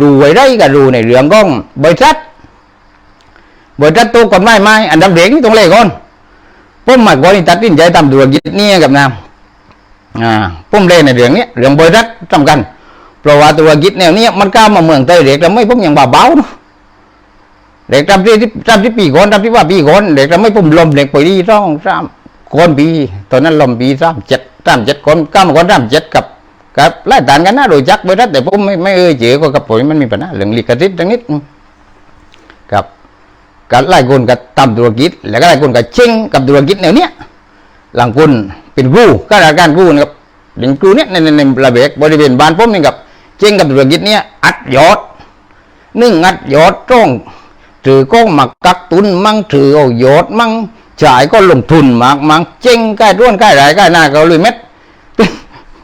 รู้ไว้ไรก็รู้ในเรื่องของบริษัทบริษัทตัวกฎหมายไหมอันดับเด็กนี่ต้องเลยก่อนผมหมาก่อนนี่ตัดสินใจทำธุรกิจนี่กับนามอ่าผมเล่นในเรื่องนี้เรื่องบริษัทสำคัญเพราะว่าธุรกิจแนวเนี้ยมันก้าวมาเมืองไทยเด็กเราไม่ผมยังเบาเนาะเด็กทำที่ทำที่ปีก่อนทำที่ว่าปีก่อนเด็กเราไม่ผมลมเด็กไปดีร้องสามก่อนปีตอนนั้นลมปีสามเจ็ดสามเจ็ดคนก้าวมาก่อนสามเจ็ดกับ ครับไล่ตานกันนะโดยจักบริษัทแต่ผมไม่ไม่เอ่ยเจอก็กับผมมันมีปัญหาเรื่องลิขสิทธิ์ทั้งนิดครับกับไล่คนกับทำธุรกิจ แล้วก็ไล่คนกับเช่งกับธุรกิจแนวเนี้ยหลังคนเป็นครูข้าราชการครูนะครับเป็นครูเนี้ยในในในระเบียบบริเวณบ้านผมนี่กับเช่งกับธุรกิจเนี้ยอัดยอดนึ่งอัดยอดตรงถือก้องมากักตุนมั่งถือเอายอดมั่งจ่ายก็ลงทุนมากมั่งเจ๊งใกล้ร่วนใกล้ไรใกล้หน้าก็เลยเม็ด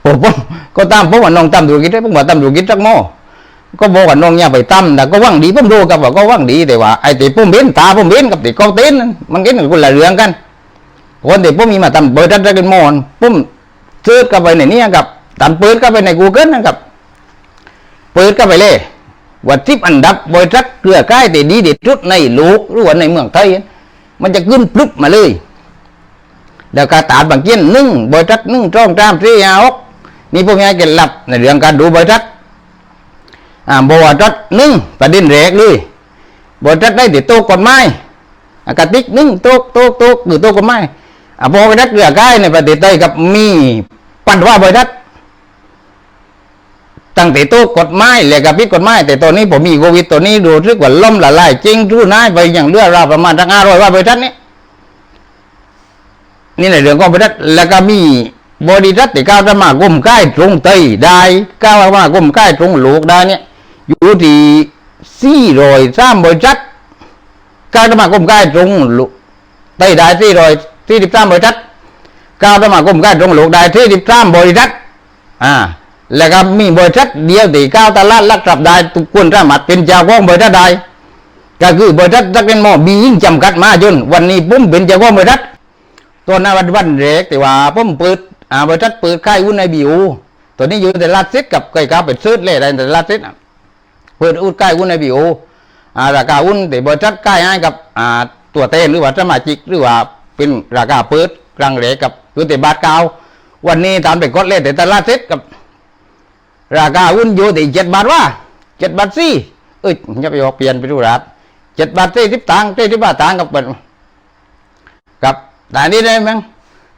ผมก็ตามผมว่าน้องตามธุรกิจได้ผมว่าตามธุรกิจสักหม้อก็บอกว่าน้องอย่าไปตำแต่ก็ว่างดีผมรู้กับว่าก็ว่างดีแต่ว่าไอ้ที่ผมเห็นตาผมเห็นกับที่กองเต้นมันเห็นคนละเรื่องกันคนที่ผมมีมาทำเบอร์ทัดได้กันมอนผมเซิร์ชเข้าไปในนี้กับตันเปิดเข้าไปใน Google นะครับเปิดเข้าไปเลยว่าทิปอันดับบริษัทเครือข่ายที่ดีเด็ดสุดในโลกหรือว่าในเมืองไทย มันจะขึ้นปลุกมาเลย แล้วก็ตาดบางเกี้ยนหนึ่งบริษัทหนึ่งจ้องตามสี่ห้าหก นี่พวกนี้จะหลับในเรื่องการดูบริษัทอ่าบริษัทหนึ่งประเด็นแรกเลยบริษัทได้ติดโต๊ะกฎหมายกติกหนึ่งโต๊ะโต๊ะโต๊ะหรือโต๊ะกฎหมายอ่าบริษัทเรือก่ายในประเทศไทยกับมีปันว่าบริษัทตั้งแต่โต๊ะกฎหมายเลยกับพิกฎหมายแต่ตอนนี้ผมมีโควิดตัวนี้ดูรึกว่าล่มละลายจริงรู้นายไปอย่างเรือดราประมาณตั้งห้าร้อยว่าบริษัทนี้นี่ในเรื่องของบริษัทแล้วก็มี บริษัทที่ก้าวสมาคมใกล้ตรงไตได้ก้าวมาคมใกล้ตรงโลกได้เนี่ยอยู่ที่สี่ร้อยสามบริษัทก้าวสมาคมใกล้ตรงโลกไตได้สี่ร้อยสี่สิบสามบริษัทก้าวสมาคมใกล้ตรงโลกได้สี่สิบสามบริษัทอ่าแล้วก็มีบริษัทเดียวที่ก้าวตลาดลักจับได้ทุกคนสามารถเป็นเจ้าของบริษัทได้ก็คือบริษัทจักรเป็นหมอมียิ่งจำกัดมาจนวันนี้ผมเป็นเจ้าของบริษัทตัวนาวันวันเรกแต่ว่าผมเปิด อ่าบริษัทเปิดค่ายหุ้นในบิวตัวนี้อยู่แต่ลาดซิดกับไก่กาเป็ดซื้อเลยอะไรแต่ลาดซิดเปิดอุ้นค่ายหุ้นในบิวอ่าราคาหุ้นแต่บริษัทค่ายให้กับอ่าตัวเต้นหรือว่าสมาชิกหรือว่าเป็นราคาเปิดกลางเรกกับอยู่แต่บาทเก้าวันนี้ตามไปกดเลยแต่ตลาดซิดกับ ราคาหุ้นอยู่ที่เจ็ดบาทว่าเจ็ดบาทสี่เอ้ยอย่าไปบอกเปลี่ยนไปดูรัฐเจ็ดบาทสี่สิบตังค์สี่สิบบาทตังค์กับเป็นกับแต่นี่ได้มั้ง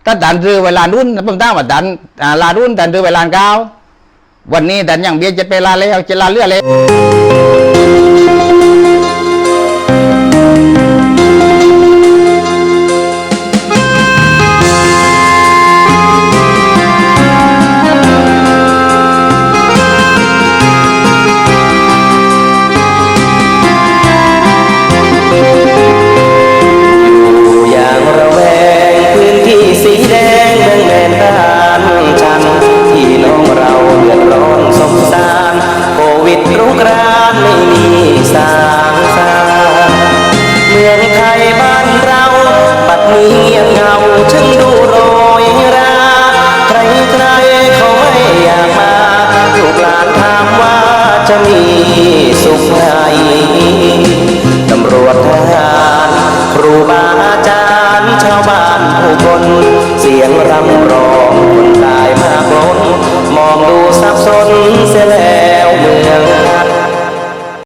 ถ้าดันเรือเวลารุ่นผมตั้งว่าดันอาลารุ่นดันเรือเวลาเก้าวันนี้ดันอย่างเบียจะไปลาแล้วจะลาเรือเลย เ